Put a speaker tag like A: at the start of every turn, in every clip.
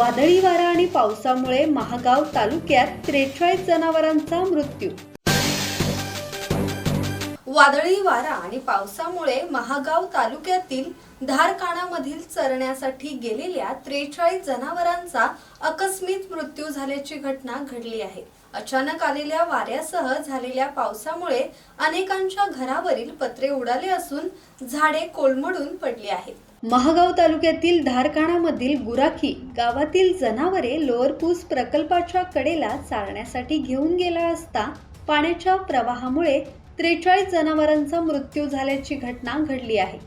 A: वादळी वारा आणि पावसामुळे महागाव तालुक्यात त्रेचाळीस जनावरांचा मृत्यू. वादळी वारा आणि पावसामुळे महागाव तालुक्यातील धारकाणामधील चरण्यासाठी गेलेल्या त्रेचाळीस जनावरांचा आकस्मिक मृत्यू झाल्याची घटना घडली आहे. अचानक आलेल्या वाऱ्यासह झालेल्या पावसामुळे अनेकांच्या घरावरील पत्रे उडाले असून झाडे कोलमडून पडली आहेत. महागाव तालुक्यातील धारकाणामधील गुराखी गावातील जनावरे लोअरपूस प्रकल्पाच्या कडेला चालण्यासाठी घेऊन गेला असता पाण्याच्या प्रवाहामुळे त्रेचाळीस जनावरांचा मृत्यू झाल्याची घटना घडली आहे.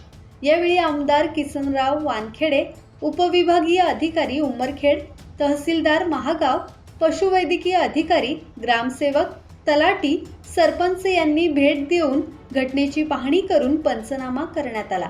A: यावेळी आमदार किसनराव वानखेडे उपविभागीय अधिकारी उमरखेड तहसीलदार महागाव पशुवैद्यकीय अधिकारी ग्रामसेवक तलाटी सरपंच यांनी भेट देऊन घटनेची पाहणी करून पंचनामा करण्यात आला.